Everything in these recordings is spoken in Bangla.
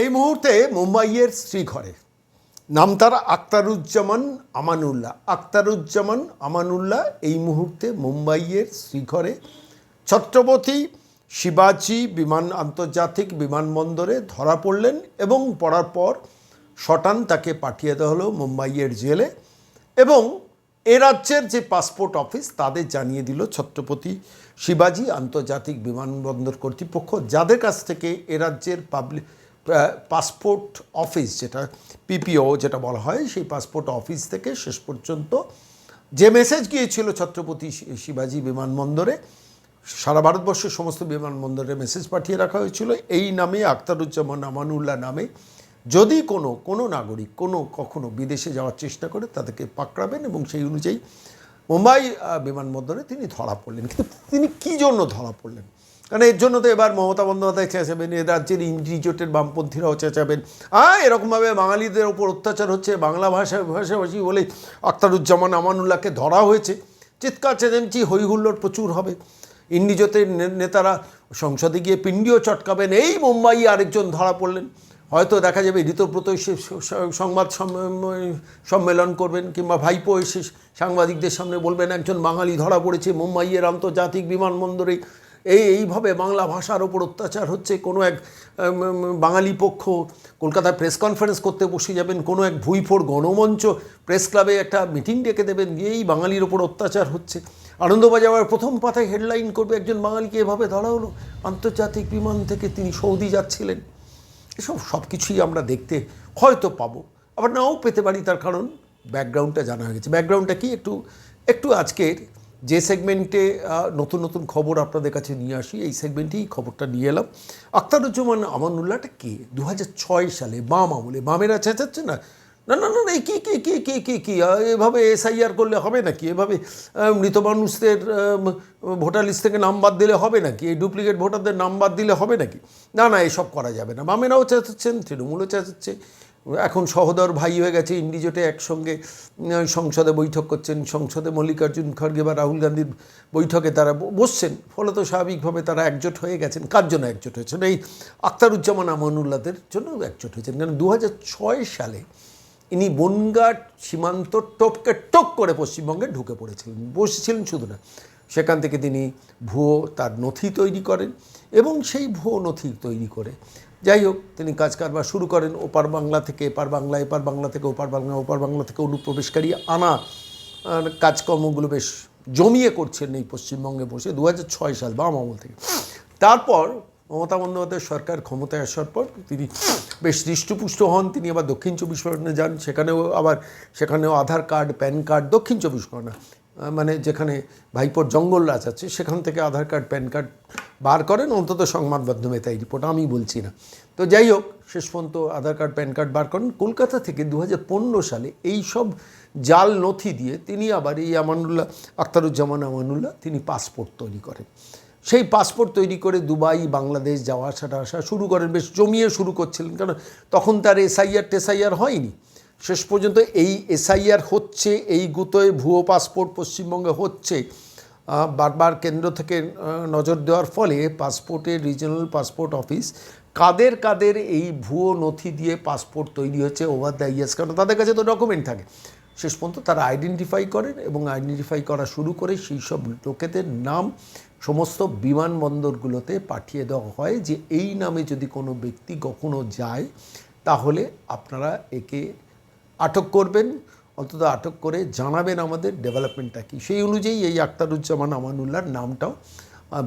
এই মুহূর্তে মুম্বাইয়ের শ্রীঘরে নাম তার আক্তারুজ্জামান আমানুল্লাহ। আক্তারুজ্জামান আমানুল্লাহ এই মুহূর্তে মুম্বাইয়ের শ্রীঘরে। ছত্রপতি শিবাজি বিমান আন্তর্জাতিক বিমানবন্দরে ধরা পড়লেন এবং পড়ার পর শটান তাকে পাঠিয়ে দেওয়া হলো মুম্বাইয়ের জেলে এবং এ রাজ্যের যে পাসপোর্ট অফিস তাদের জানিয়ে দিল ছত্রপতি শিবাজি আন্তর্জাতিক বিমানবন্দর কর্তৃপক্ষ। যাদের কাছ থেকে এ রাজ্যের পাবলিক পাসপোর্ট অফিস যেটা পিপিও যেটা বলা হয়, সেই পাসপোর্ট অফিস থেকে শেষ পর্যন্ত যে মেসেজ গিয়েছিল ছত্রপতি শিবাজি বিমানবন্দরে, সারা ভারতবর্ষের সমস্ত বিমানবন্দরে মেসেজ পাঠিয়ে রাখা হয়েছিল। এই নামে, আখতারুজ্জামান আমানুল্লাহ নামে যদি কোনো কোনো নাগরিক কোনো কখনো বিদেশে যাওয়ার চেষ্টা করে, তাদেরকে পাকড়াবেন এবং সেই অনুযায়ী মুম্বাই বিমানবন্দরে তিনি ধরা পড়লেন। কিন্তু তিনি কী জন্য ধরা পড়লেন? কারণ এর জন্য তো এবার মমতা বন্দ্যোপাধ্যায় চেঁচাবেন, এ রাজ্যের ইন্দ্রি জোটের বামপন্থীরাও চেঁচাবেন। আহ, এরকমভাবে বাঙালিদের ওপর অত্যাচার হচ্ছে, বাংলা ভাষা ভাষাভাষী বলে আখতারুজ্জামান আমানুল্লাহকে ধরা হয়েছে। চিৎকার চেঁচামেচি হইহুল্লোড় প্রচুর হবে। ইন্ডিজোতের নেতারা সংসদে গিয়ে পিণ্ডিও চটকাবেন, এই মুম্বাই আরেকজন ধরা পড়লেন। হয়তো দেখা যাবে ঋতব্রত এসে সংবাদ সম্ম- সম্মেলন করবেন, কিংবা ভাইপো এসে সাংবাদিকদের সামনে বলবেন, একজন বাঙালি ধরা পড়েছে মুম্বাইয়ের আন্তর্জাতিক বিমানবন্দরে। এই এইভাবে বাংলা ভাষার ওপর অত্যাচার হচ্ছে। কোনো এক বাঙালি পক্ষ কলকাতায় প্রেস কনফারেন্স করতে বসে যাবেন, কোনো এক ভুইফোর গণমঞ্চ প্রেস ক্লাবে একটা মিটিং ডেকে দেবেন এই বাঙালির ওপর অত্যাচার হচ্ছে। আনন্দবাজার প্রথম পাতায় হেডলাইন করবে একজন বাঙালিকে, এভাবে ধরা হলো আন্তর্জাতিক বিমান থেকে তিনি সৌদি যাচ্ছিলেন। এসব সব কিছুই আমরা দেখতে হয়তো পাবো, আবার নাও পেতে পারি তার কারণ ব্যাকগ্রাউন্ডটা জানা হয়ে গেছে। ব্যাকগ্রাউন্ডটা কি? একটু একটু আজকের যে সেগমেন্টে নতুন নতুন খবর আপনাদের কাছে নিয়ে আসি, এই সেগমেন্টেই খবরটা নিয়ে এলাম। আখতারুজ্জামান আমানুল্লাহটা কে? দু সালে বাম আমলে বামেরা চেঁচাচ্ছে না না না না কী কী কী কী কী কী? এভাবে এসআইআর করলে হবে নাকি? এভাবে মৃত মানুষদের ভোটার লিস্ট থেকে নাম বাদ দিলে হবে নাকি? এই ডুপ্লিকেট ভোটারদের নাম বাদ দিলে হবে নাকি? না না, এসব করা যাবে না। বামেরাও চেঁচাচ্ছেন, তৃণমূলও চেঁচাচ্ছে। এখন সহদর ভাই হয়ে গেছে ইন্ডিজোটে একসঙ্গে সংসদে বৈঠক করছেন। সংসদে মল্লিকার্জুন খড়গে বা রাহুল গান্ধীর বৈঠকে তারা বসছেন। ফলত স্বাভাবিকভাবে তারা একজোট হয়ে গেছেন। কার জন্য একজোট হয়েছেন? এই আখতারুজ্জামান আমানুল্লাদের জন্য একজোট হয়েছেন। কারণ দু হাজার ছয় সালে ইনি বনগাট সীমান্ত টপকে টপ করে পশ্চিমবঙ্গে ঢুকে পড়েছিলেন। বসেছিলেন শুধু না, সেখান থেকে তিনি ভুয়ো তার নথি তৈরি করেন এবং সেই ভুয়ো নথি তৈরি করে যাই হোক, তিনি কাজ কারবার শুরু করেন ওপার বাংলা থেকে, এপার বাংলা এপার বাংলা থেকে, ওপার বাংলা ওপার বাংলা থেকে অনুপ্রবেশকারী আনা। কাজকর্মগুলো বেশ জমিয়ে করছেন এই পশ্চিমবঙ্গে বসে দু হাজার ছয় সাল, বাম আমল থেকে। তারপর মমতা বন্দ্যোপাধ্যায় সরকার ক্ষমতায় আসার পর তিনি বেশ হৃষ্টপুষ্ট হন। তিনি আবার দক্ষিণ চব্বিশ পরগনা যান, সেখানেও আবার, সেখানেও আধার কার্ড, প্যান কার্ড, দক্ষিণ চব্বিশ পরগনা মানে যেখানে ভাইপোর জঙ্গল রাজ আছে, সেখান থেকে আধার কার্ড, প্যান কার্ড বার করেন, অন্তত সংবাদ মাধ্যমে তাই রিপোর্ট আমি বলছি না। তো যাই হোক, শেষ পর্যন্ত আধার কার্ড, প্যান কার্ড বার করেন। কলকাতা থেকে দু হাজার পনেরো সালে এই সব জাল নথি দিয়ে তিনি আবার এই আমানুল্লাহ, আখতারুজ্জামান আমানুল্লাহ, তিনি পাসপোর্ট তৈরি করেন। সেই পাসপোর্ট তৈরি করে দুবাই, বাংলাদেশ যাওয়া, আসাটা, আসা শুরু করেন। বেশ জমিয়ে শুরু করছিলেন, কারণ তখন তার এসআইআর টেসআইআর হয়নি। শেষ পর্যন্ত এই এসআইআর হচ্ছে, এই গুতোয় ভুয়ো পাসপোর্ট পশ্চিমবঙ্গে হচ্ছে। বারবার কেন্দ্র থেকে নজর দেওয়ার ফলে পাসপোর্টের রিজনাল পাসপোর্ট অফিস কাদের কাদের এই ভুয়ো নথি দিয়ে পাসপোর্ট তৈরি হচ্ছে ওভার দ্য ইয়ার্স কারণ তাদের কাছে তো ডকুমেন্ট থাকে। শেষ পর্যন্ত তারা আইডেন্টিফাই করেন এবং আইডেন্টিফাই করা শুরু করে সেই সব লোকেদের নাম সমস্ত বিমানবন্দরগুলোতে পাঠিয়ে দেওয়া হয় যে এই নামে যদি কোনো ব্যক্তি কখনো যায়, তাহলে আপনারা একে আটক করবেন। অন্তত আটক করে জানাবেন আমাদের ডেভেলপমেন্টটা কী। সেই অনুযায়ী এই আক্তারুজ্জামান আমানুল্লাহর নামটাও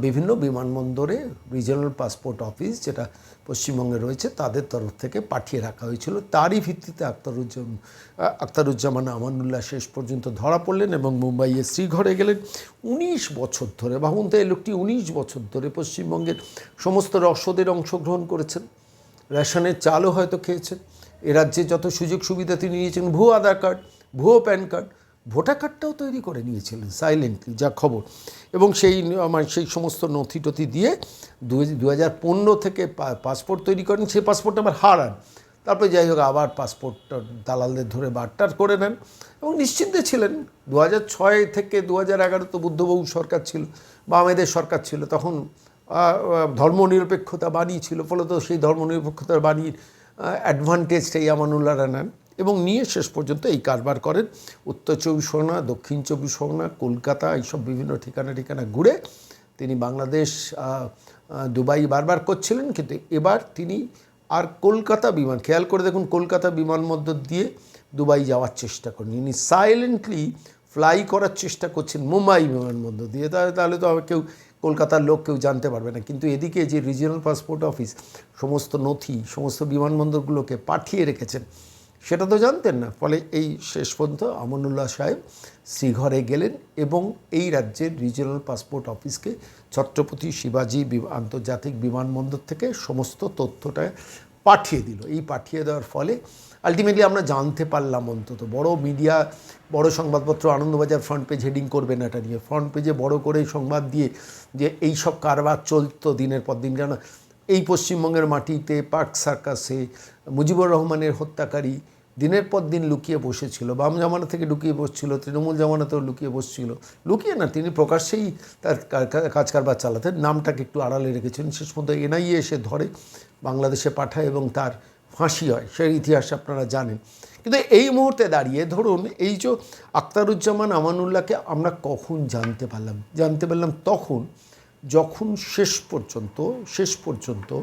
বিভিন্ন বিমানবন্দরে রিজিওনাল পাসপোর্ট অফিস যেটা পশ্চিমবঙ্গে রয়েছে তাদের তরফ থেকে পাঠিয়ে রাখা হয়েছিল। তারই ভিত্তিতে আক্তারুজ্জামান আহ, আক্তারুজ্জামান আমানুল্লাহ শেষ পর্যন্ত ধরা পড়লেন এবং মুম্বাইয়ে শ্রীঘরে গেলেন। উনিশ বছর ধরে ভাবুন তো এই লোকটি উনিশ বছর ধরে পশ্চিমবঙ্গের সমস্ত রসদের অংশগ্রহণ করেছেন। রেশনের চালও হয়তো খেয়েছেন। এ রাজ্যে যত সুযোগ সুবিধা তিনি নিয়েছেন ভুয়ো আধার কার্ড ভুয়ো প্যান কার্ড, ভোটার কার্ডটাও তৈরি করে নিয়েছিলেন সাইলেন্টলি, যা খবর। এবং সেই আমার সেই সমস্ত নথি টথি দিয়ে দু হাজার পনেরো থেকে পাসপোর্ট তৈরি করেন। সেই পাসপোর্ট আবার হারান। তারপরে যাই হোক, আবার পাসপোর্টটা দালালদের ধরে বারটার করে নেন। এবং নিশ্চিন্তে ছিলেন। দু ছয় থেকে দু হাজার এগারো তো বুদ্ধবাবু সরকার ছিল বা আমাদের সরকার ছিল। তখন ধর্মনিরপেক্ষতা বাণী ছিল। ফলত সেই ধর্মনিরপেক্ষতার বাণীর অ্যাডভান্টেজটা এই আমানুল্লাহরা নেন। এবং নিয়ে শেষ পর্যন্ত এই কারবার করেন। উত্তর চব্বিশ পরগনা, দক্ষিণ চব্বিশ পরগনা, কলকাতা এইসব বিভিন্ন ঠিকানা ঠিকানা ঘুরে তিনি বাংলাদেশ দুবাই বারবার করছিলেন। কিন্তু এবার তিনি আর কলকাতা বিমান, খেয়াল করে দেখুন কলকাতা বিমানবন্দর দিয়ে দুবাই যাওয়ার চেষ্টা করেন। ইনি সাইলেন্টলি ফ্লাই করার চেষ্টা করছেন মুম্বাই বিমানবন্দর দিয়ে। তাহলে তো আর কেউ কলকাতার লোক কেউ জানতে পারবে না। কিন্তু এদিকে যে রিজিওনাল পাসপোর্ট অফিস সমস্ত নথি, সমস্ত বিমানবন্দরগুলোকে পাঠিয়ে রেখেছেন সেটা তো জানতেন না। ফলে এই শেষ পর্যন্ত আমানুল্লাহ সাহেব শ্রীঘরে গেলেন এবং এই রাজ্যের রিজিওনাল পাসপোর্ট অফিসকে ছত্রপতি শিবাজী আন্তর্জাতিক বিমানবন্দর থেকে সমস্ত তথ্যটা পাঠিয়ে দিল। এই পাঠিয়ে দেওয়ার ফলে আলটিমেটলি আমরা জানতে পারলাম অন্তত। বড় মিডিয়া বড় সংবাদপত্র আনন্দবাজার ফ্রন্ট পেজ হেডিং করবে না এটা নিয়ে। ফ্রন্ট পেজে বড় করে সংবাদ দিয়ে যে এই সব কারবার চলতো দিনের পর দিন। কেন এই পশ্চিমবঙ্গের মাটিতে পার্ক সার্কাসে মুজিবুর রহমানের হত্যাকারী দিনের পর দিন লুকিয়ে বসেছিল, বাম জামানা থেকে লুকিয়ে বসছিল, তৃণমূল জামানাতেও লুকিয়ে বসছিল। লুকিয়ে না, তিনি প্রকাশ্যেই তার কাজ কারবার চালাতেন। নামটাকে একটু আড়ালে রেখেছেন। শেষ পর্যন্ত এনআইএ এসে ধরে, বাংলাদেশে পাঠায় এবং তার ফাঁসি হয়। সেই ইতিহাস আপনারা জানেন। কিন্তু এই মুহূর্তে দাঁড়িয়ে ধরুন, এই যে আখতারুজ্জামান আমানুল্লাহকে আমরা কখন জানতে পারলাম? জানতে পারলাম তখন, যখন শেষ পর্যন্ত শেষ পর্যন্ত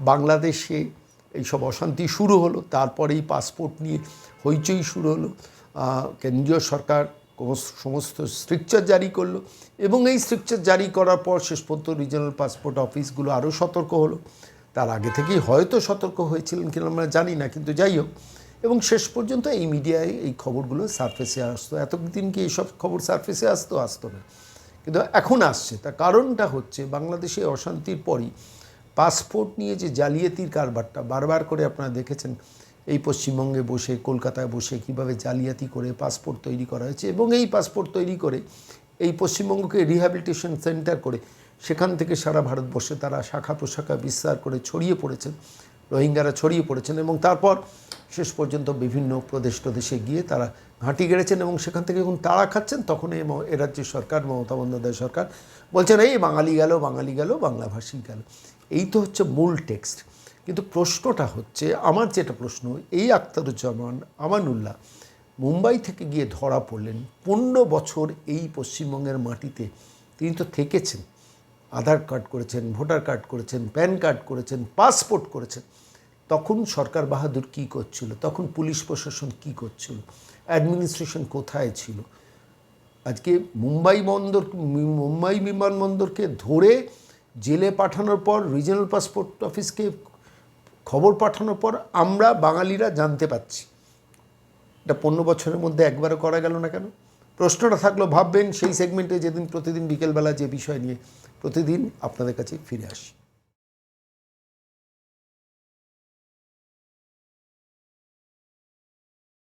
বাংলাদেশে এইসব অশান্তি শুরু হলো, তারপরেই পাসপোর্ট নিয়ে হইচই শুরু হলো কেন্দ্রীয় সরকার সমস্ত স্ট্রিকচার জারি করল এবং এই স্ট্রিকচার জারি করার পর শেষ পর্যন্ত রিজনাল পাসপোর্ট অফিসগুলো আরও সতর্ক হলো। তার আগে থেকেই হয়তো সতর্ক হয়েছিলেন কিনা আমরা জানি না, কিন্তু যাই হোক, এবং শেষ পর্যন্ত এই মিডিয়ায় এই খবরগুলো সারফেসে আসতো। এতদিন কি এইসব খবর সারফেসে আসতো? আসতো না। কিন্তু এখন আসছে। তার কারণটা হচ্ছে, বাংলাদেশে অশান্তির পরই পাসপোর্ট নিয়ে যে জালিয়াতির কারবারটা, বারবার করে আপনারা দেখেছেন এই পশ্চিমবঙ্গে বসে, কলকাতায় বসে কীভাবে জালিয়াতি করে পাসপোর্ট তৈরি করা হয়েছে এবং এই পাসপোর্ট তৈরি করে এই পশ্চিমবঙ্গকে রিহ্যাবিলিটেশন সেন্টার করে সেখান থেকে সারা ভারতবর্ষে তারা শাখা প্রশাখা বিস্তার করে ছড়িয়ে পড়েছেন, রোহিঙ্গারা ছড়িয়ে পড়েছেন এবং তারপর শেষ পর্যন্ত বিভিন্ন প্রদেশ প্রদেশে গিয়ে তারা ঘাঁটি গেড়েছেন এবং সেখান থেকে যখন তাড়া খাচ্ছেন তখন এই এ রাজ্যের সরকার, মমতা বন্দ্যোপাধ্যায় সরকার বলছেন, এই বাঙালি গেল বাঙালি গেল, বাংলাভাষী গেল। এই তো হচ্ছে মূল টেক্সট। কিন্তু প্রশ্নটা হচ্ছে, আমার যেটা প্রশ্ন, এই আখতারুজ্জামান, আমানুল্লাহ মুম্বাই থেকে গিয়ে ধরা পড়লেন পনেরো বছর এই পশ্চিমবঙ্গের মাটিতে। তিনি তো থেকেছেন। আধার কার্ড করেছেন, ভোটার কার্ড করেছেন, প্যান কার্ড করেছেন, পাসপোর্ট করেছেন। তখন সরকার বাহাদুর কী করছিল? তখন পুলিশ প্রশাসন কী করছিল? অ্যাডমিনিস্ট্রেশন কোথায় ছিল? আজকে মুম্বাই বন্দর, মুম্বাই বিমানবন্দরকে ধরে জেলে পাঠানোর পর রিজনাল পাসপোর্ট অফিসকে খবর পাঠানোর পর আমরা বাঙালিরা জানতে পাচ্ছি এটা পনেরো বছরের মধ্যে একবারও করা গেল না কেন? প্রশ্নটা থাকল, ভাববেন সেই সেগমেন্টে যেদিন প্রতিদিন বিকেলবেলা যে বিষয় নিয়ে, প্রতিদিন আপনাদের কাছে ফিরে আসি।